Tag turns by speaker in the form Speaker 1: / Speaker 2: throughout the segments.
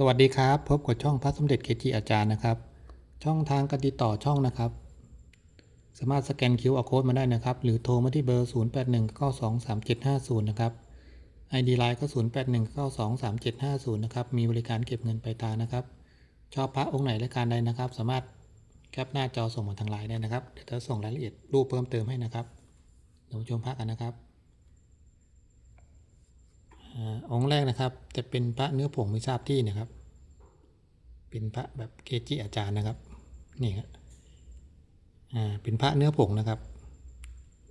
Speaker 1: สวัสดีครับ พบกับช่องพระสมเด็จเกจิอาจารย์นะครับ ช่องทางการติดต่อช่องนะครับ สามารถสแกน QR Code มาได้นะครับ หรือโทรมาที่เบอร์ 0819237750 นะครับ ID Line ก็ 0819237750 นะครับ มีบริการเก็บเงินปลายทางนะครับ ชอบพระองค์ไหนและการใดนะครับ สามารถแคปหน้าจอส่งมาทางไลน์ได้นะครับ เดี๋ยวจะส่งรายละเอียดรูปเพิ่มเติมให้นะครับเดี๋ยวชมพระกันนะครับ องค์แรกนะครับ จะเป็นพระเนื้อผงไม่ทราบที่นะครับ เป็นพระแบบเกจิอาจารย์นะครับนี่ครับอ่าเป็นพระเนื้อผงนะครับ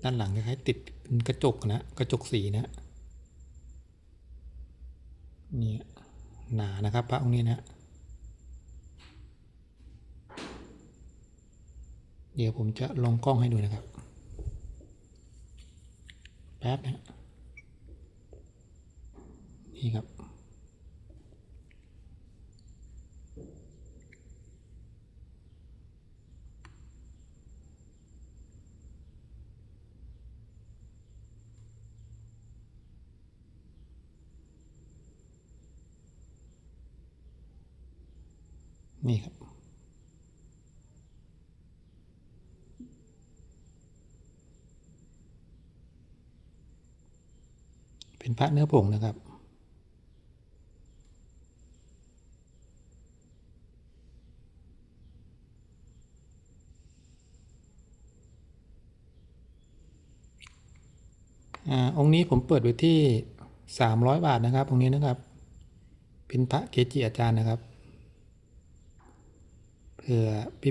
Speaker 1: ด้านหลังคล้ายๆติดเป็นกระจกนะกระจกสีนะนี่หนานะครับพระองค์นี้นะเดี๋ยวผมจะลงกล้องให้ดูนะครับแป๊บนะ นี่ครับ นี่ครับเป็นพระเนื้อผงนะครับ อองค์นี้ผมเปิดไว้ที่ 300 บาทนะครับองค์นี้นะครับ เป็นพระเกจิอาจารย์นะครับเผื่อ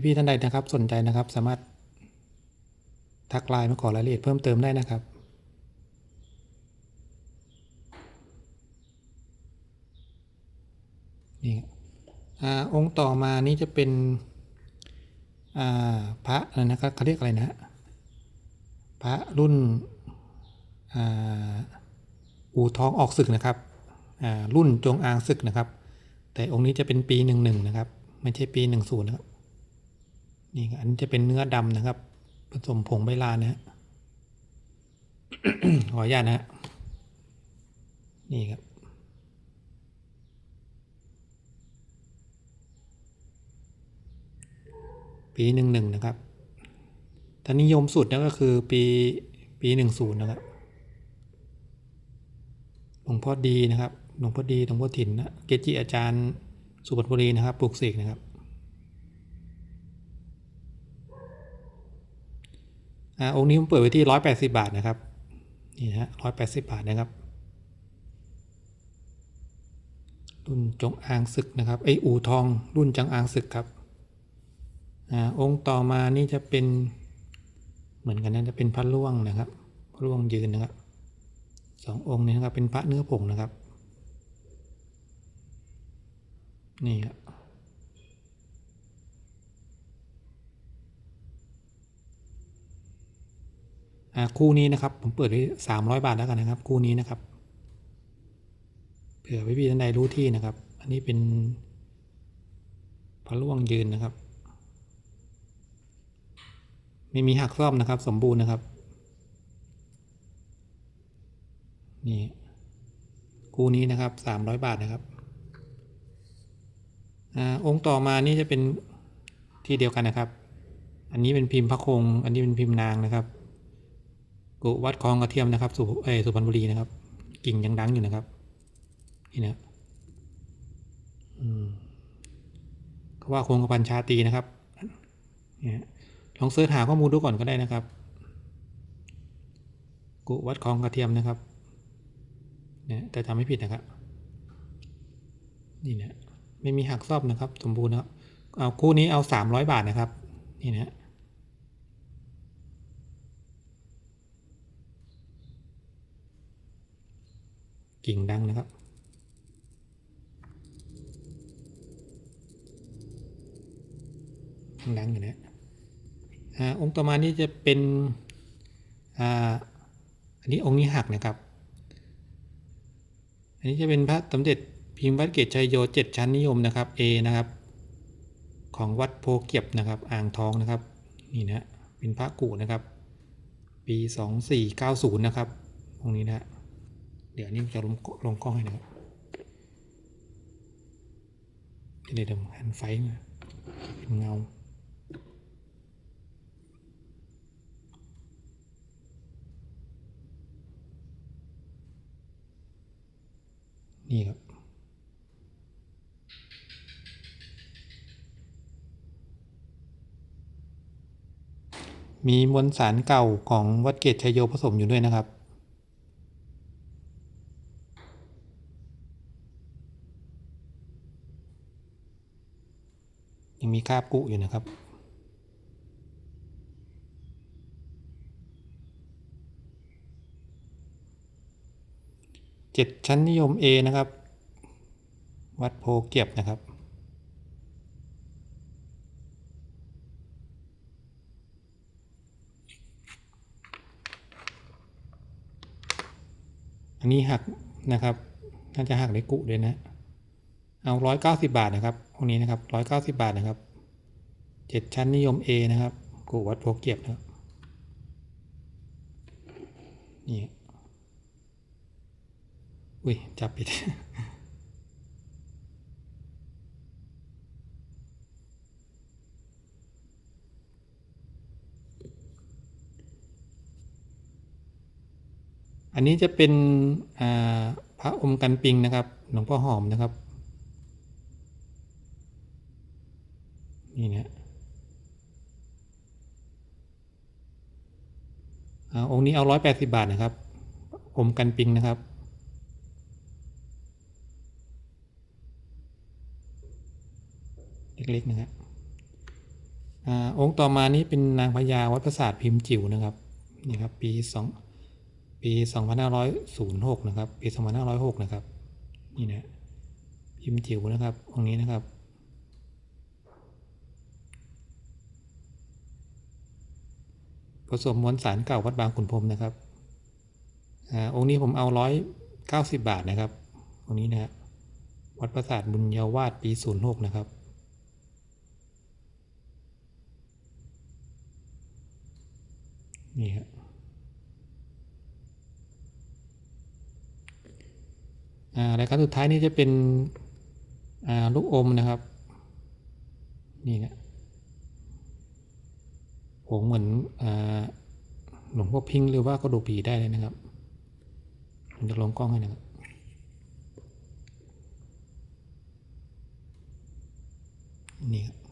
Speaker 1: พี่ๆท่านใดนะครับ สนใจนะครับสามารถทักไลน์มาขอรายละเอียดเพิ่มเติมได้นะครับนี่ครับอ่าองค์ต่อมานี่จะเป็นอ่าพระอะไรนะครับเขาเรียกอะไรนะ พระรุ่น อู่ทองออกศึกนะครับอ่ารุ่นจงอางศึกนะครับ แต่องค์นี้จะเป็นปีหนึ่งหนึ่งนะครับไม่ใช่ปีหนึ่งศูนย์นะครับนี่ครับอันนี้จะเป็นเนื้อดำนะครับ ผสมผงใบลานนะฮะขออนุญาตนะฮะนี่ครับปีหนึ่งหนึ่งนะครับแต่นิยมสุดนะก็คือปีปีหนึ่งศูนย์นะครับ หลวงพ่อดีนะครับ หลวงพ่อดี หลวงพ่อถิ่นนะเกจิอาจารย์สุพรรณบุรีนะครับ ปลูกเสกนะครับ อ่า องค์นี้ผมเปิดไว้ที่ร้อยแปดสิบาทนะครับ นี่นะฮะร้อยแปดสิบาทนะครับ รุ่นจงอางศึกนะครับ ไออู่ทอง รุ่นจงอางศึกครับ อ่า องค์ต่อมานี่จะเป็น เหมือนกันนะจะเป็นพระล่วงนะครับ พระล่วงยืนนะครับ สององค์นี้นะครับเป็นพระเนื้อผงนะครับ นี่ครับคู่นี้นะครับ ผมเปิดไว้สามร้อยบาทแล้วกันนะครับ คู่นี้นะครับ เผื่อพี่ๆท่านใดรู้ที่นะครับ อันนี้เป็นพระล่วงยืนนะครับ ไม่มีหักซ่อมนะครับ สมบูรณ์นะครับ นี่คู่นี้นะครับสามร้อยบาทนะครับอ่าองค์ต่อมานี่จะเป็นที่เดียวกันนะครับ อันนี้เป็นพิมพ์พระคง อันนี้เป็นพิมพ์นางนะครับกุวัดคลองกระเทียมนะครับสุเออสุพรรณบุรีนะครับ กิ่งยังดังอยู่นะครับนี่นะอืมเขาว่าคงกระพันชาตีนะครับเนี่ยลองเสิร์ชหาข้อมูลดูก่อนก็ได้นะครับกุวัดคลองกระเทียมนะครับ นี่ยแต่ทำไม่ผิดนะครับ นี่นะไม่มีหักซอบนะครับ สมบูรณ์นะครับเอาคู่นี้เอาสามร้อยบาทนะครับ นี่นะกิ่งดังนะครับดังอยู่นะอ่าองค์ต่อมานี่จะเป็นอ่าอันนี้องค์นี้หักนะครับ นนี้จะเป็นพระสมเด็จพิมพ์วัดเกตชัยโยเจ็ดชั้นนิยมนะครับ A นะครับ ของวัดโพเก็บนะครับ อ่างทองนะครับ นี่นะเป็นพระกุนะครับ ปีสองสี่เก้าศูนย์นะครับตรงนี้นะเดี๋ยวนี้จะลงลงกล้องให้นะครับเดี๋ยวเดี๋ยวหันไฟมาเป็นเงา นี่ครับ มีมวลสารเก่าของวัดเกตชัยโยผสมอยู่ด้วยนะครับยังมีคราบกุอยู่นะครับ เจ็ดชั้นนิยม A นะครับ วัดโพเก็บนะครับ อันนี้หักนะครับ น่าจะหักในกุด้วยนะ เอาร้อยเก้าสิบาทนะครับตรงนี้นะครับร้อยเก้าสิบาทนะครับเจ็ดชั้นนิยม A นะครับ กุวัดโพเก็บนะครับนี่ อุ้ย จับผิดอันนี้จะเป็นพระอมกันปิงนะครับหลวงพ่อหอมนะครับ นี่นะอองค์นี้เอาร้อยแปดสิบาทนะครับ อมกันปิงนะครับ เล็กๆนะครับองค์ต่อมานี้เป็นนางพญาวัดประสาทพิมพ์จิ๋วนะครับนี่ครับปีสองปีสองพันห้าร้อยศูนย์หกนะครับปีสองพันห้าร้อยหกนะครับนี่นะพิมพ์จิ๋วนะครับองค์นี้นะครับผสมมวลสารเก่าวัดบางขุนพรหมนะครับอองค์นี้ผมเอาร้อยเก้าสิบบาทนะครับองค์นี้นะฮะวัดประสาทบุญเยาวาสปีศูนย์หกนะครับ นี่ครับอ่ารายการสุดท้ายนี่จะเป็นลูกอมนะครับ นี่นะผมเหมือนอหลวงพ่อพิงค์หรือว่ากระดูกผีได้เลยนะครับผมจะลงกล้องให้นะครับนี่ครับ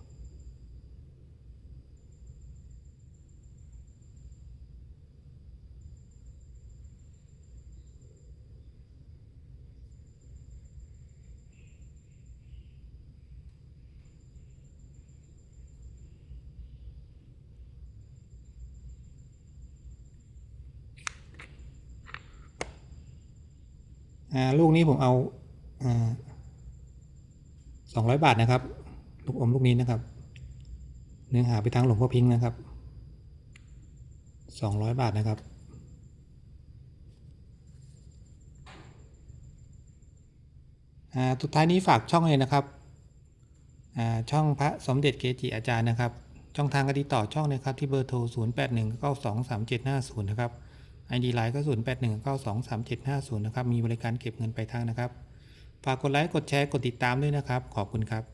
Speaker 1: ลูกนี้ผมเอาสองร้อยบาทนะครับ ลูกอมลูกนี้นะครับ เนื้อหาไปทางหลวงพ่อพิงค์นะครับสองร้อยบาทนะครับสุดท้ายนี้ฝากช่องเลยนะครับช่องพระสมเด็จเกจิอาจารย์นะครับ ช่องทางการติดต่อช่องนะครับที่เบอร์โทร 0 8 1 9 2 3 7 5 0 นะครับ ID ไลน์ก็ 0 8 1 9 2 3 7 5 0 นะครับ มีบริการเก็บเงินไปลายทางนะครับ ฝากกดไลค์ กดแชร์ กดติดตามด้วยนะครับ ขอบคุณครับ